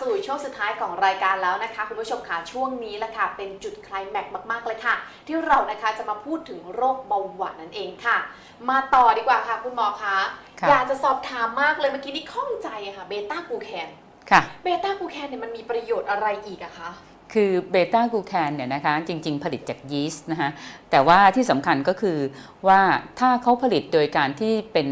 สู่ช่วงสุดท้ายของรายการแล้วนะคะ คุณผู้ชมค่ะช่วงนี้แหละค่ะเป็นจุดไคลแม็กซ์มาก ๆ เลยค่ะ ที่เรานะคะจะมาพูดถึงโรคเบาหวานนั่นเองค่ะ มาต่อดีกว่าค่ะ คุณหมอคะค่ะ อยากจะสอบถามมากเลยเมื่อกี้นี่ข้องใจอะค่ะเบต้ากูแคนค่ะ เบต้ากูแคนเนี่ยมันมีประโยชน์อะไรอีกอะคะ คือเบต้ากูแคนเนี่ยนะคะจริง ๆ ผลิตจากยีสต์นะคะแต่ว่าที่สำคัญก็คือว่าถ้าเขาผลิตโดยการที่เป็น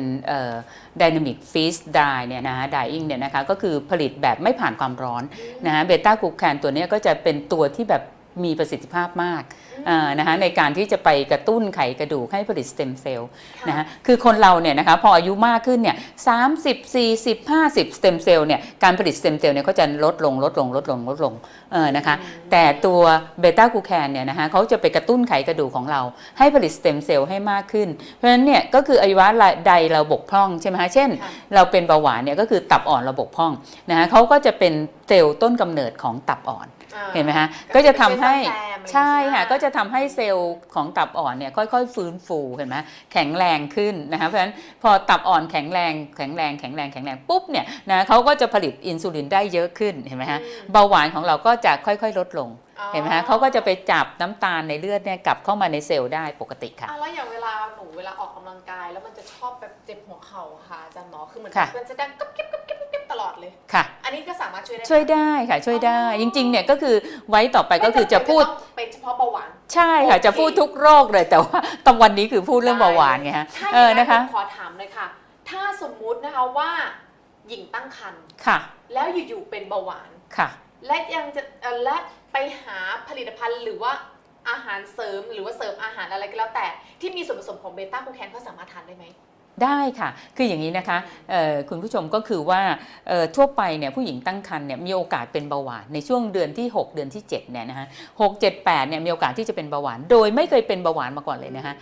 ดินามิกฟีสดายเนี่ยนะคะด y ิ n งเนี่ยนะคะก็คือผลิตแบบไม่ผ่านความร้อนนะคะเบต้ากูแคนตัวนี้ก็จะเป็นตัวที่แบบ มีประสิทธิภาพมากอ่านะคะในการที่จะไปกระตุ้นไขกระดูกให้ผลิตสเต็มเซลล์ค่ะนะคะคือคนเราเนี่ยนะคะพออายุมากขึ้นเนี่ยสามสิบสี่สิบห้าสิบสเต็มเซลล์เนี่ยการผลิตสเต็มเซลล์เนี่ยก็จะลดลงลดลงลดลงลดลงเออนะคะแต่ตัวเบต้ากลูแคนเนี่ยนะคะเขาจะไปกระตุ้นไขกระดูกของเรา ให้ผลิตสเต็มเซลล์ให้มากขึ้น เพราะฉะนั้นเนี่ยก็คืออวัยวะใดเราบกพร่องใช่ไหมคะเช่นค่ะเราเป็นเบาหวานเนี่ยก็คือตับอ่อนเราบกพร่องนะคะเขาก็จะเป็นเซลล์ต้นกำเนิดของตับอ่อนอ่า เห็นไหมคะก็จะทำให้ก็จะไปช่วยซ่อมแซมอะไรอย่างงี้ใช่ค่ะใช่ไหมก็จะทำให้เซลล์ของตับอ่อนเนี่ยค่อยๆ ฟื้นฟูเห็นไหมแข็งแรงขึ้นนะคะเพราะฉะนั้นพอตับอ่อนแข็งแรงแข็งแรงแข็งแรงแข็งแรงปุ๊บเนี่ยนะเขาก็จะผลิตอินซูลินได้เยอะขึ้นเห็นไหมฮะอืมเบาหวานของเราก็จะค่อยๆ ลดลงอ๋อ เห็นไหมฮะเขาก็จะไปจับน้ำตาลในเลือดเนี่ยกลับเข้ามาในเซลล์ได้ปกติค่ะอะแล้วอย่างเวลาหนูเวลาออกกำลังกาย แล้วมันจะชอบแบบเจ็บหัวเข่าอะค่ะอาจารย์หมอคือเหมือนค่ะมันจะดังก๊อบเก็บก๊อบเก็บก๊อบเก็บตลอดเลยค่ะ อันนี้ก็สามารถช่วยได้ไหมช่วยได้ค่ะช่วยได้จริงๆเนี่ยก็คือไว้ต่อไปก็คือจะพูดไม่ำเป็นเฉพาะเบาหวานใช่ค่ะโอเคจะพูดทุกโรคเลยแต่ว่าตอนวันนี้คือพูดเรื่องเบาหวานไงฮะถ้าอเอย่างอนั้นนะคะผมขอถามเลยค่ะ ถ้าสมมุตินะคะว่าหญิงตั้งครรภ์ค่ะ แล้วอยู่ๆเป็นเบาหวานค่ะ และยังจะเอ่อและ ไปหาผลิตภัณฑ์หรือว่าอาหารเสริมหรือว่าเสริมอาหารอะไรก็แล้วแต่ ที่มีส่วนผสมของเบต้าคูแคนเขาสามารถทานได้ไหม ได้ค่ะ คืออย่างนี้นะคะคุณผู้ชมก็คือว่าทั่วไปเนี่ยผู้หญิงตั้งครรภ์เนี่ยมีโอกาสเป็นเบาหวานในช่วงเดือนที่ 6 เดือนที่ 7เนี่ยนะคะหกเจ็ดแปดเนี่ยมีโอกาสที่จะเป็นเบาหวาน โดยไม่เคยเป็นเบาหวานมาก่อนเลยนะคะ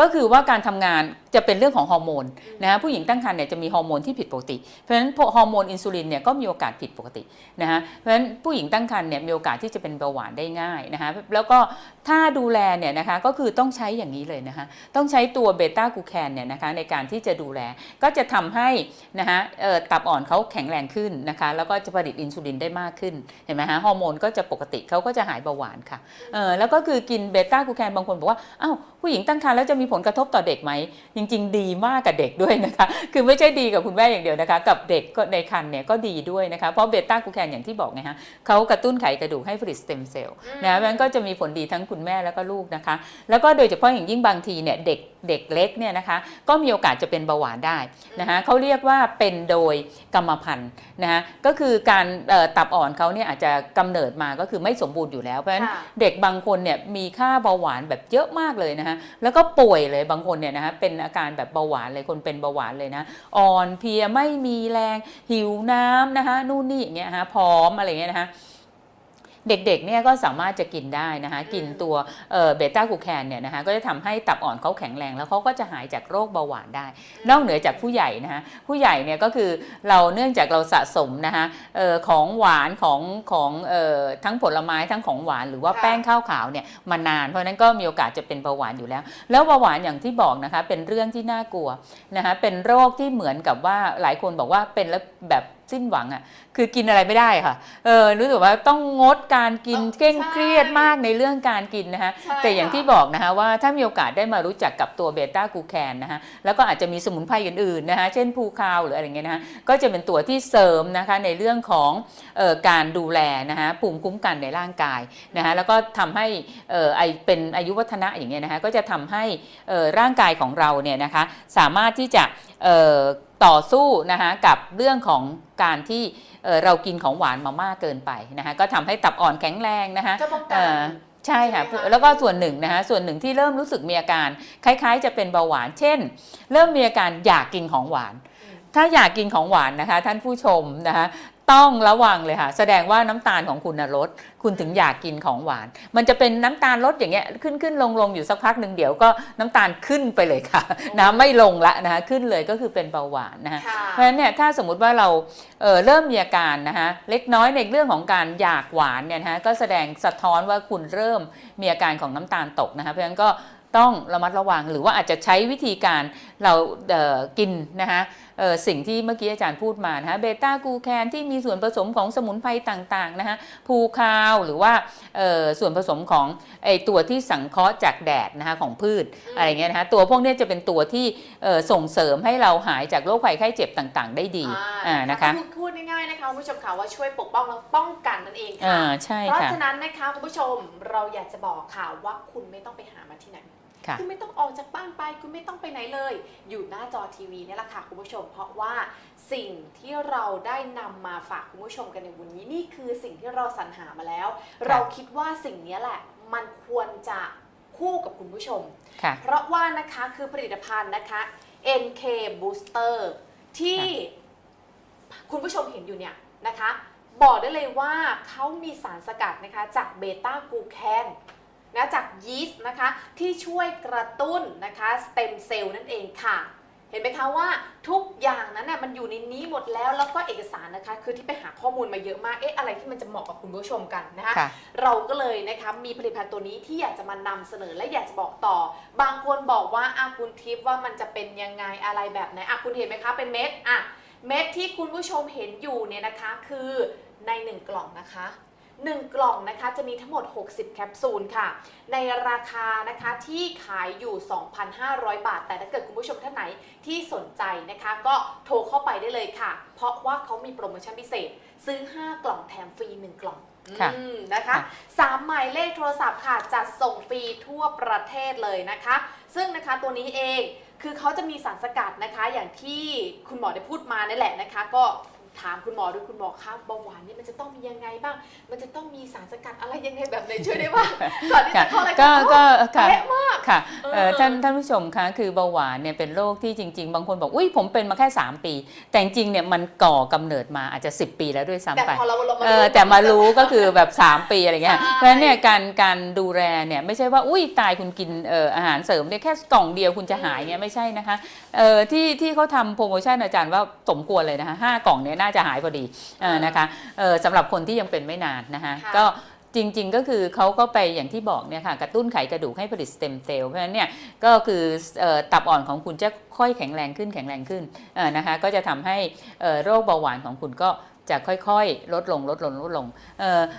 ก็คือว่าการทำงานจะเป็นเรื่องของฮอร์โมนนะคะผู้หญิงตั้งครรภ์เนี่ยจะมีฮอร์โมนที่ผิดปกติ เพราะฉะนั้นฮอร์โมนอินซูลินเนี่ยก็มีโอกาสผิดปกตินะคะเพราะฉะนั้นผู้หญิงตั้งครรภ์เนี่ยมีโอกาสที่จะเป็นเบาหวานได้ง่ายนะคะแล้วก็ถ้าดูแลเนี่ยนะคะก็คือต้องใช้อย่างนี้เลยนะคะต้องใช้ตัวเบต้ากูแคนเนี่ยนะคะในการที่จะดูแล ก็จะทำให้นะคะเอ่อตับอ่อนเขาแข็งแรงขึ้นนะคะแล้วก็จะผลิตอินซูลินได้มากขึ้นเห็นไหมฮะฮอร์โมนก็จะปกติเขาก็จะหายเบาหวานค่ะเออแล้วก็คือกินเบต้ากลูแคนบางคนบอกว่าอ้าวผู้หญิงตั้งครรภ์แล้วจะมีผลกระทบต่อเด็กไหมจริง ๆ ดีมากกับเด็กด้วยนะคะคือไม่ใช่ดีกับคุณแม่อย่างเดียวนะคะ กับเด็กก็ในครรภ์เนี่ยก็ดีด้วยนะคะเพราะเบต้ากลูแคนอย่างที่บอกไงฮะเขากระตุ้นไขกระดูกให้ผลิตสเต็มเซลล์อืมนะเพราะฉะนั้นก็จะมีผลดีทั้งคุณแม่แล้วก็ลูกนะคะ แล้วก็โดยเฉพาะอย่างยิ่งบางทีเนี่ยเด็ก เด็กเล็กเนี่ยนะคะก็มีโอกาสจะเป็นเบาหวานได้นะคะเขาเรียกว่าเป็นโดยกรรมพันธุ์นะคะก็คือการเอ่อตับอ่อนเขาเนี่ยอาจจะกำเนิดมาก็คือไม่สมบูรณ์อยู่แล้ว เพราะฉะนั้นค่ะเด็กบางคนเนี่ยมีค่าเบาหวานแบบเยอะมากเลยนะคะแล้วก็ป่วยเลยบางคนเนี่ยนะคะเป็นอาการแบบเบาหวานเลยคนเป็นเบาหวานเลยนะอ่อนเพลียไม่มีแรงหิวน้ำนะคะนู่นนี่อย่างเงี้ยฮะพร้อมอะไรเงี้ยนะคะ เด็กๆเนี่ยก็สามารถจะกินได้นะคะกินตัวเบต้ากลูแคนเนี่ยนะคะก็จะทำให้ตับอ่อนเขาแข็งแรงแล้วเขาก็จะหายจากโรคเบาหวานได้ นอกเหนือจากผู้ใหญ่นะคะผู้ใหญ่เนี่ยก็คือเราเนื่องจากเราสะสมนะคะเออของหวานของของเออทั้งผลไม้ทั้งของหวานหรือว่าค่ะแป้งข้าวขาวเนี่ยมานาน เพราะฉะนั้นก็มีโอกาสจะเป็นเบาหวานอยู่แล้ว แล้วเบาหวานอย่างที่บอกนะคะเป็นเรื่องที่น่ากลัวนะคะเป็นโรคที่เหมือนกับว่าหลายคนบอกว่าเป็นแล้วแบบ สิ้นหวังอะ่ะคือกินอะไรไม่ได้ค่ะเออรู้สึกว่าต้องงดการกินเออเคร่งใช่เครียดมากในเรื่องการกินนะคะใช่แต่อย่างที่ค่ะบอกนะคะว่าถ้ามีโอกาสได้มารู้จักกับตัวเบต้ากลูแคนนะคะแล้วก็อาจจะมีสมุนไพรอื่นๆนะคะเช่นภูคาวหรืออะไรเงี้ยนะคะก็จะเป็นตัวที่เสริมนะคะในเรื่องของเออการดูแลนะคะภูมิคุ้มกันในร่างกายนะคะแล้วก็ทำให้เออไอเป็นอายุวัฒนะอย่างเงี้ยนะคะก็จะทำให้เออร่างกายของเราเนี่ยนะคะสามารถที่จะเอ่อ ต่อสู้นะคะกับเรื่องของการที่เอ่อเรากินของหวานมามากเกินไปนะคะก็ทำให้ตับอ่อนแข็งแรงนะคะก็ป้องกัเอ่นอใช่ค่ะใช่ไหมคะแล้วก็ส่วนหนึ่งนะคะส่วนหนึ่งที่เริ่มรู้สึกมีอาการคล้ายๆ จะเป็นเบาหวาน เช่น เริ่มมีอาการอยากกินของหวานถ้าอยากกินของหวานนะคะ ท่านผู้ชมนะคะ ต้องระวังเลยค่ะ แสดงว่าน้ำตาลของคุณนะลด คุณถึงอยากกินของหวาน มันจะเป็นน้ำตาลลดอย่างเงี้ยขึ้นขึ้นลงลงอยู่สักพักหนึ่งเดี๋ยวก็น้ำตาลขึ้นไปเลยค่ะนะไม่ลงละนะคะขึ้นเลยก็คือเป็นเบาหวานนะคะค่ะเพราะฉะนั้นเนี่ยถ้าสมมุติว่าเราเอ่อเริ่มมีอาการนะคะเล็กน้อยในเรื่องของการอยากหวานเนี่ยนะคะก็แสดงสะท้อนว่าคุณเริ่มมีอาการของน้ำตาลตกนะคะเพราะฉะนั้นก็ ต้องระมัดระวัง หรือว่าอาจจะใช้วิธีการเราเอ่อกินนะคะเอ่อสิ่งที่เมื่อกี้อาจารย์พูดมานะคะเบต้ากูแคนที่มีส่วนผสมของสมุนไพรต่างๆนะคะภูคาวหรือว่าเอ่อส่วนผสมของไอตัวที่สังเคราะห์จากแดดนะคะของพืชอืมอะไรเงี้ยนะคะตัวพวกเนี้ยจะเป็นตัวที่เอ่อส่งเสริมให้เราหายจากโรคภัยไข้เจ็บต่างๆ ได้ดีอ่าอ่านะคะพูดพูดง่ายๆนะคะคุณผู้ชมค่ะว่าช่วยปกป้องและป้องกันนั่นเองอ่าค่ะใช่เพราะค่ะฉะนั้นนะคะคุณผู้ชมเราอยากจะบอกค่ะว่าคุณไม่ต้องไปหามาที่ไหน ค่ะคุณไม่ต้องออกจากบ้านไป คุณไม่ต้องไปไหนเลย อยู่หน้าจอทีวีเนี่ยแหละค่ะคุณผู้ชม เพราะว่าสิ่งที่เราได้นำมาฝากคุณผู้ชมกันในวันนี้นี่คือสิ่งที่เราสรรหามาแล้ว เราคิดว่าสิ่งนี้แหละ มันควรจะคู่กับคุณผู้ชมค่ะเพราะว่านะคะคือผลิตภัณฑ์นะคะ NK Booster ที่คุณผู้ชมเห็นอยู่เนี่ยนะคะ บอกได้เลยว่าเขามีสารสกัดนะคะจากเบต้ากูแคน นะจากยีสต์นะคะที่ช่วยกระตุ้นนะคะสเต็มเซลล์นั่นเองค่ะเห็นไหมคะว่าทุกอย่างนั้นน่ะมันอยู่ในนี้หมดแล้วแล้วก็เอกสารนะคะ คือที่ไปหาข้อมูลมาเยอะมากเอ๊ะอะไรที่มันจะเหมาะกับคุณผู้ชมกันนะคะค่ะเราก็เลยนะคะมีผลิตภัณฑ์ตัวนี้ที่อยากจะมานำเสนอและอยากจะบอกต่อ บางคนบอกว่าอาคุณทิพย์ว่ามันจะเป็นยังไงอะไรแบบไหนอะคุณเห็นไหมคะเป็นเม็ดอะเม็ดที่คุณผู้ชมเห็นอยู่เนี่ยนะคะ คือใน1กล่องนะคะ 1 กล่องนะคะจะมีทั้งหมด 60 แคปซูลค่ะ ในราคานะคะที่ขายอยู่ 2,500 บาท แต่ถ้าเกิดคุณผู้ชมท่านไหนที่สนใจนะคะ ก็โทรเข้าไปได้เลยค่ะ เพราะว่าเขามีโปรโมชั่นพิเศษ ซื้อ 5 กล่องแถมฟรี 1 กล่องค่ะอืมนะคะค่ะสามหมายเลขโทรศัพท์ค่ะจัดส่งฟรีทั่วประเทศเลยนะคะ ซึ่งนะคะตัวนี้เองคือเขาจะมีสารสกัดนะคะ อย่างที่คุณหมอได้พูดมานั่นแหละนะคะ ก็ ถามคุณหมอด้วยคุณหมอครับเบาหวานนี่มันจะต้องมียังไงบ้าง มันจะต้องมีสารสกัดอะไรยังไงแบบไหนช่วยได้บ้างก่อนที่ค่ะจะเข้ารายก็การก็โอ้ค่ะเป๊ะมาก ค่ะเออเอ่อท่านท่านผู้ชมคะคือเบาหวานเนี่ยเป็นโรคที่จริง ๆ บางคนบอกอุ้ยผมเป็นมาแค่ 3 ปี แต่จริงๆเนี่ยมันก่อกำเนิดมาอาจจะ 10 ปีแล้วด้วยแต่ซ้ำไปพอเราเรามาเออแต่มารู้ก็คือแบบ 3 ปีอะไรเงี้ยใช่เพราะฉะนั้นเนี่ยการการดูแลเนี่ยไม่ใช่ว่าอุ้ยตายคุณกินเอ่ออาหารเสริมเนี่ยแค่กล่องเดียวคุณจะหายเนี่ยไม่ใช่นะคะเอ่อที่ที่เขาทำโปรโมชั่นอาจารย์ว่าสมควรเลยนะคะห้ากล่องเนี่ยน่าจะหายพอดีเออนะคะเออสำหรับคนที่ยังเป็นไม่นานนะคะค่ะก็ จริง ๆ ก็คือเขาก็ไปอย่างที่บอกเนี่ยค่ะกระตุ้นไขกระดูกให้ผลิตสเต็มเซลล์เพราะฉะนั้นเนี่ยก็คือตับอ่อนของคุณจะค่อยแข็งแรงขึ้นแข็งแรงขึ้นนะคะก็จะทำให้โรคเบาหวานของคุณก็จะค่อยๆ ลดลงลดลงลดลง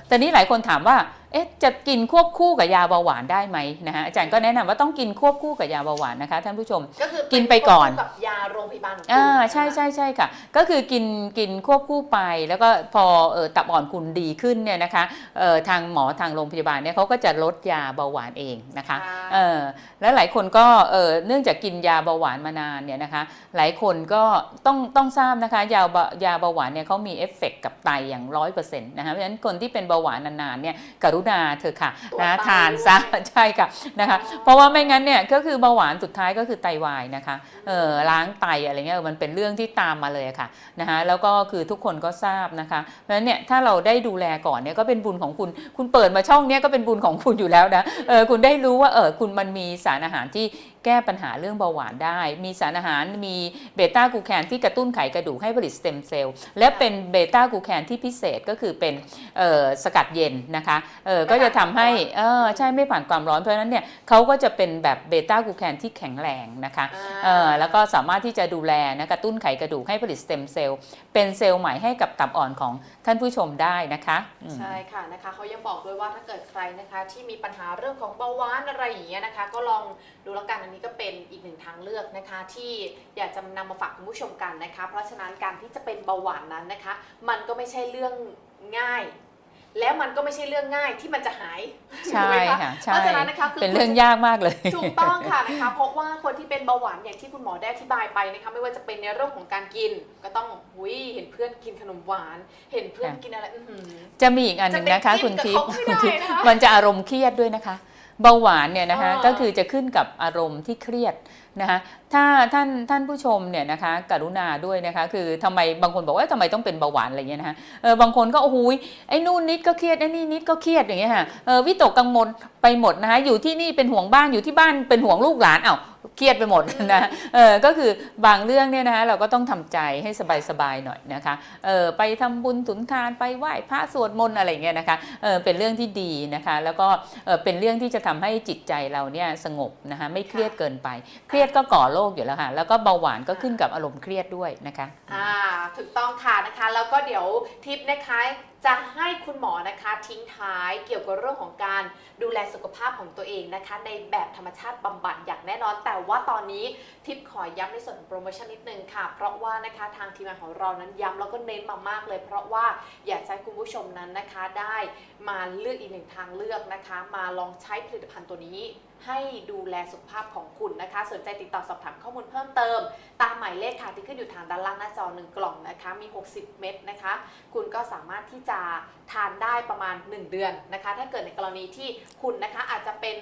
แต่นี้หลายคนถามว่าเอ๊ะจะกินควบคู่กับยาเบาหวานได้ไหมนะคะอาจารย์ก็แนะนำว่าต้องกินควบคู่กับยาเบาหวานนะคะท่านผู้ชมก็คือกินไปก่อนควบคู่กับยาโรงพยาบาลของคุณอ่าใช่ใช่ใช่ค่ะ ก็คือกินกินควบคู่ไป แล้วก็พอเออตับอ่อนคุณดีขึ้นเนี่ยนะคะเออทางหมอทางโรงพยาบาลเนี่ยเขาก็จะลดยาเบาหวานเองนะคะค่ะเออแล้วหลายคนก็เออเนื่องจากกินยาเบาหวานมานานเนี่ยนะคะ หลายคนก็ต้องต้องทราบนะคะยาเบายาเบาหวานเนี่ยเขามีเอฟเฟกต์กับไตอย่างร้อยเปอร์เซ็นต์นะคะเพราะฉะนั้นคนที่เป็นเบาหวานนานๆเนี่ยกรุณาเถอะค่ะตรวจนะไตทานซะด้วยใช่ค่ะนะคะอ๋อเพราะว่าไม่งั้นเนี่ยก็คือเบาหวานสุดท้ายก็คือไตวายนะคะเออล้างไตอะไรเงี้ยเออมันเป็นเรื่องที่ตามมาเลยอะค่ะนะคะแล้วก็คือทุกคนก็ทราบนะคะเพราะฉะนั้นเนี่ยถ้าเราได้ดูแลก่อนเนี่ยก็เป็นบุญของคุณ คุณเปิดมาช่องเนี้ยก็เป็นบุญของคุณอยู่แล้วนะเออคุณได้รู้ว่าเออคุณมันมีสารอาหารที่แก้ปัญหาเรื่องเบาหวานได้ มีสารอาหารมีเบต้ากลูแคนที่กระตุ้นไขกระดูกให้ผลิตสเต็มเซลล์และเป็นเบต้ากลูแคนที่พิเศษก็คือเป็นเอ่อสกัดเย็นนะคะเออก็จะทำให้เออใช่ไม่ผ่านความร้อนเพราะฉะนั้นเนี่ยเขาก็จะเป็นแบบเบต้ากลูแคนที่แข็งแรงนะคะเอ่อแล้วก็สามารถที่จะดูแลนะกระตุ้นไขกระดูกให้ผลิตสเต็มเซลล์เป็นเซลล์ใหม่ให้กับตับอ่อนของท่านผู้ชมได้นะคะอืมใช่ค่ะนะคะเขายังบอกด้วยว่าถ้าเกิดใครนะคะที่มีปัญหาเรื่องของเบาหวานอะไรอย่างเงี้ยนะคะก็ลองดูแล้วกันอันนี้ก็เป็นอีกหนึ่งทางเลือกนะคะ ที่อยากจะนำมาฝากคุณผู้ชมกันนะคะ เพราะฉะนั้นการที่จะเป็นเบาหวานนั้นนะคะ มันก็ไม่ใช่เรื่องง่าย แล้วมันก็ไม่ใช่เรื่องง่ายที่มันจะหายใช่ถูกไหมค่ะเพใช่ราะฉะนั้นนะคะคือเป็นเรื่องยากมากเลยถูกต้องค่ะนะคะเพราะว่าคนที่เป็นเบาหวานอย่างที่คุณหมอได้อธิบายไปนะคะไม่ว่าจะเป็นในเรื่องของการกิน ก็ต้องหุยเห็นเพื่อนกินขนมหวาน เห็นเพื่อนค่ะกินอะไรอื้อหือจะมีอีกอันหนึ่งนะคะจะไปจิ้คุณมกับทิพย์เขาไม่คุณทิพย์ได้นะคะมันจะอารมณ์เครียดด้วยนะคะ เบาหวานเนี่ยนะคะอ่าก็คือจะขึ้นกับอารมณ์ที่เครียดนะคะถ้าท่านท่านผู้ชมเนี่ยนะคะกรุณาด้วยนะคะคือทำไมบางคนบอกว่าทำไมต้องเป็นเบาหวานอะไรเงี้ยนะคะเออบางคนก็โอ้โหยไอ้นู่นนิดก็เครียดไอ้นี่นิดก็เครียดอย่างเงี้ยค่ะเออวิตกกังวลไปหมดนะคะอยู่ที่นี่เป็นห่วงบ้านอยู่ที่บ้านเป็นห่วงลูกหลานเอ้า เครียดไปหมดนะเออก็คือบางเรื่องเนี่ยนะคะเราก็ต้องทำใจให้สบายๆหน่อยนะคะเออไปทำบุญสุนทานไปไหว้พระสวดมนต์อะไรเงี้ยนะคะเออเป็นเรื่องที่ดีนะคะ แล้วก็เออเป็นเรื่องที่จะทำให้จิตใจเราเนี่ยสงบนะคะไม่เครียดเกินไป เครียดก็ก่อโรคอยู่แล้วค่ะแล้วก็เบาหวานก็ขึ้นกับอารมณ์เครียดด้วยนะคะอ่าถูกต้องค่ะนะคะ แล้วก็เดี๋ยวทิปนะคะจะให้คุณหมอนะคะทิ้งท้ายเกี่ยวกับเรื่องของการดูแลสุขภาพของตัวเองนะคะ ในแบบธรรมชาติบำบัดอย่างแน่นอน แต่ว่าตอนนี้ทิปขอย้ำในส่วนของโปรโมชั่นนิดนึงค่ะ เพราะว่านะคะทางทีมงานของเรานั้นย้ำแล้วก็เน้นมามากเลย เพราะว่าอยากให้คุณผู้ชมนั้นนะคะได้มาเลือกอีกหนึ่งทางเลือกนะคะ มาลองใช้ผลิตภัณฑ์ตัวนี้ให้ดูแลสุขภาพของคุณนะคะ สนใจติดต่อสอบถามข้อมูลเพิ่มเติม ตามหมายเลขค่ะที่ขึ้นอยู่ทางด้านล่างหน้าจอ1กล่องนะคะมี 60 เม็ดนะคะ คุณก็สามารถที่จะทานได้ประมาณ 1 เดือนนะคะ ถ้าเกิดในกรณีที่คุณนะคะอาจจะเป็น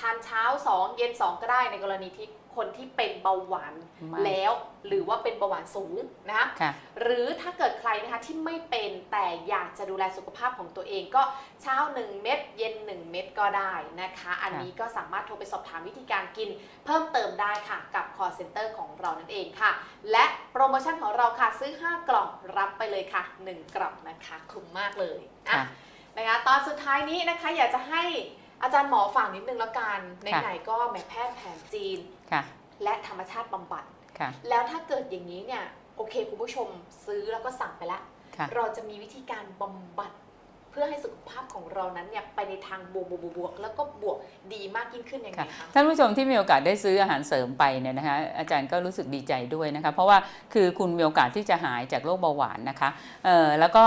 ทานเช้า 2 เย็น 2 ก็ได้ในกรณีที่ คนที่เป็นเบาหวานมากแล้วหรือว่าเป็นเบาหวานสูงนะคะค่ะหรือถ้าเกิดใครนะคะที่ไม่เป็นแต่อยากจะดูแลสุขภาพของตัวเองก็เช้า 1 เม็ดเย็น 1 เม็ดก็ได้นะคะ อันนี้ก็สามารถโทรไปสอบถามวิธีการกิน เพิ่มเติมได้ค่ะกับ call center ของเรานั่นเองค่ะ และโปรโมชั่นของเราค่ะซื้อ 5 กล่องรับไปเลยค่ะ 1 กล่องนะคะคุ้มมากเลยอะค่ะ นะคะตอนสุดท้ายนี้นะคะอยากจะให้ อาจารย์หมอฝากนิดนึงแล้วกันค่ะไหนๆก็แหมแพทย์แผนจีนค่ะและธรรมชาติบำบัดค่ะแล้วถ้าเกิดอย่างนี้เนี่ยโอเคคุณผู้ชมซื้อแล้วก็สั่งไปแล้วค่ะเราจะมีวิธีการบำบัดเพื่อให้สุขภาพของเรานั้นเนี่ยไปในทางบวกบวกบวกบวกแล้วก็บวกดีมากยิ่งขึ้นยังไงค่ะคะท่านผู้ชมที่มีโอกาสได้ซื้ออาหารเสริมไปเนี่ยนะคะอาจารย์ก็รู้สึกดีใจด้วยนะคะ เพราะว่าคือคุณมีโอกาสที่จะหายจากโรคเบาหวานนะคะเอ่อแล้วก็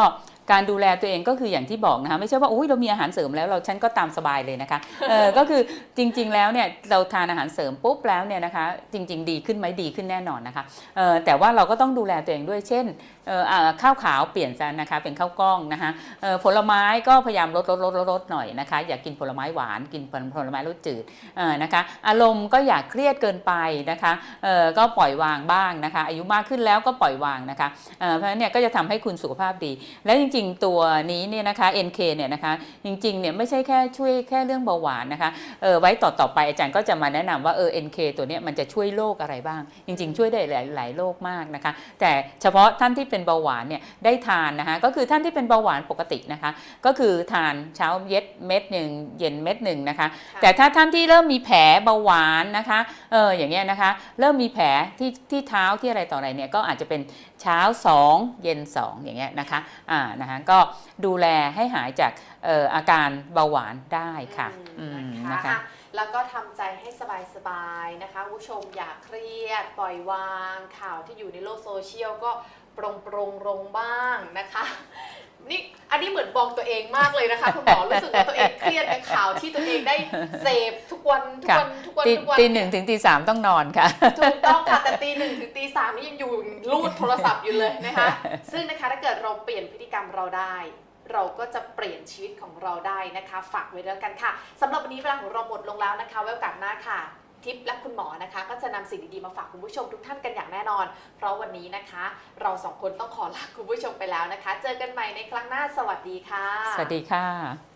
การดูแลตัวเองก็คืออย่างที่บอกนะคะไม่ใช่ว่าอุ้ยเรามีอาหารเสริมแล้วเราฉันก็ตามสบายเลยนะคะเออก็คือจริง ๆ แล้วเนี่ยเราทานอาหารเสริมปุ๊บแล้วเนี่ยนะคะ จริง ๆ ดีขึ้นไหมดีขึ้นแน่นอนนะคะเออแต่ว่าเราก็ต้องดูแลตัวเองด้วยเช่นเอ่อข้าวขาวเปลี่ยนซะนะคะเป็นข้าวกล้องนะคะเออผลไม้ก็พยายามลดลดลดลดลดหน่อยนะคะ อย่ากกินผลไม้หวานกินผลไม้รสจืดเออนะคะ อารมณ์ก็อย่าเครียดเกินไปนะคะเออก็ปล่อยวางบ้างนะคะ อายุมากขึ้นแล้วก็ปล่อยวางนะคะเออเพราะฉะนั้นเนี่ยก็จะทำให้คุณสุขภาพดีและจริงๆตัวนี้เนี่ยนะคะ NK เนี่ยนะคะจริงๆเนี่ยไม่ใช่แค่ช่วยแค่เรื่องเบาหวานนะคะเออไว้ต่อต่อไปอาจารย์ก็จะมาแนะนำว่าเออ NK ตัวเนี้ยมันจะช่วยโรคอะไรบ้าง จริง ๆ ช่วยได้หลายหลายโรคมากนะคะ แต่เฉพาะท่านที่เป็นเบาหวานเนี่ยได้ทานนะคะก็คือท่านที่เป็นเบาหวานปกตินะคะ ก็คือทานเช้าเย็ดเม็ดหนึ่งเย็นเม็ดหนึ่งนะคะค่ะแต่ถ้าท่านที่เริ่มมีแผลเบาหวานนะคะเอออย่างเงี้ยนะคะ เริ่มมีแผลที่ที่เท้าที่อะไรต่ออะไรเนี่ยก็อาจจะเป็นเช้า 2 เย็น 2 อย่างเงี้ยนะคะอ่านะคะก็ดูแลให้หายจากเอ่ออาการเบาหวานได้ค่ะอือืมมนะนะคะคะอะแล้วก็ทำใจให้สบายๆนะคะคุณผู้ชมอย่าเครียด ปล่อยวางข่าวที่อยู่ในโลกโซเชียลก็ปรงปรงๆลงบ้างนะคะ นี่อันนี้เหมือนบอกตัวเองมากเลยนะคะคุณหมอรู้สึกว่าตัวเองเครียดกับข่าวที่ตัวเองได้เสพทุกวันทุกวันทุกวันตีทุกวันตีหนึ่งถึงตีสามต้องนอนค่ะถูกต้องค่ะแต่ตีหนึ่งถึงตีสามนี่ยังอยู่รูดโทรศัพท์อยู่เลยนะคะ ซึ่งนะคะถ้าเกิดเราเปลี่ยนพฤติกรรมเราได้ เราก็จะเปลี่ยนชีวิตของเราได้นะคะ ฝากไว้แล้วกันค่ะสำหรับวันนี้เวลาของเราหมดลงแล้วนะคะไว้โอกาสหน้าค่ะ ทิปและคุณหมอนะคะ ก็จะนำสิ่งดีๆมาฝากคุณผู้ชมทุกท่านกันอย่างแน่นอน เพราะวันนี้นะคะ เราสองคนต้องขอลาคุณผู้ชมไปแล้วนะคะ เจอกันใหม่ในครั้งหน้าสวัสดีค่ะ สวัสดีค่ะ